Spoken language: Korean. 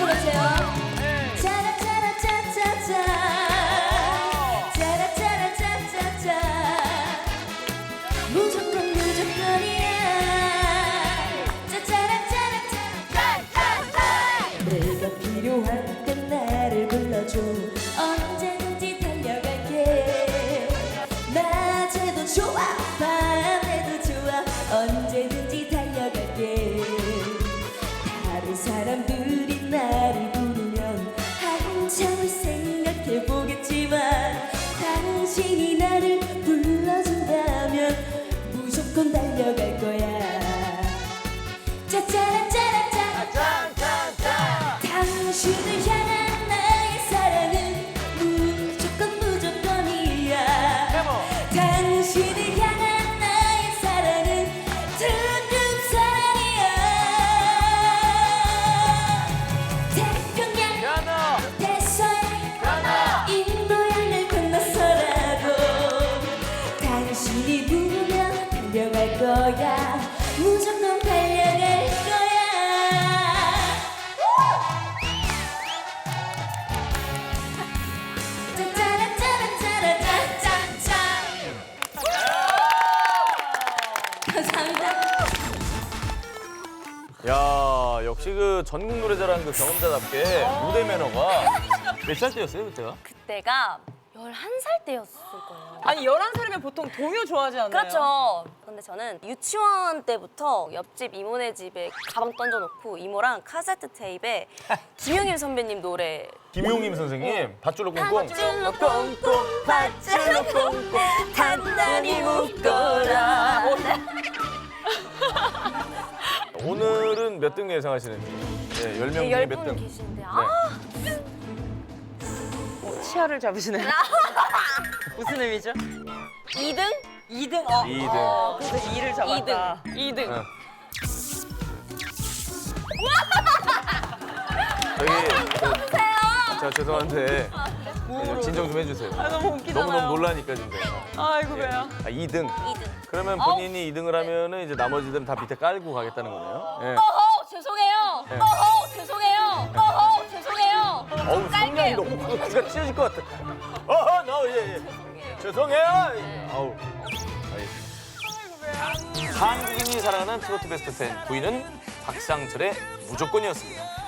같이 불러주세요. 당신이 나를 불러준다면 무조건 달려갈 거야. 짜짜라짜라짜. 당신을 향한 나의 사랑은 무조건 무조건이야. 당신을 향한 거야 무조건 달려갈 거야 감사합니다 야 역시 그 전국 노래자랑 그 경험자답게 무대 매너가 몇 살 때였어요 그때가? 그때가 11살 때였을 거예요. 아니 11살이면 보통 동요 좋아하지 않나요? 그렇죠. 근데 저는 유치원 때부터 옆집 이모네 집에 가방 던져놓고 이모랑 카세트 테이프에 김용일 선배님 노래 김용임 선생님 밧줄로 꽁꽁 밧줄로 꽁꽁 밧줄로 꽁꽁 단단히 묶어라 오늘은 몇 등 예상하시는지 네, 10명 중에 몇 등? 계신데 네. 아 치아를 잡으시네요. 무슨 의미죠? 2등? 2등. 어. 이등. 어, 그래서 2를 잡았다. 2등 2등 응. 저기 저, 저 죄송한데 네, 진정 좀 해주세요. 아, 너무 웃기잖아요. 너무너무 놀라니까 진짜. 아이고 왜요? 아, 2등. 2등 그러면 본인이 2등을 하면은 이제 나머지들은 다 밑에 깔고 가겠다는 거네요. 예. 어허 죄송해요 네. 어허 어우 성량이 너무 크가 찢어질 것 같아. 어허, 너 예, 예. 죄송해요. 아우. 아이. 한국인이 사랑하는 트로트 베스트 10 9위는 박상철의 무조건이었습니다.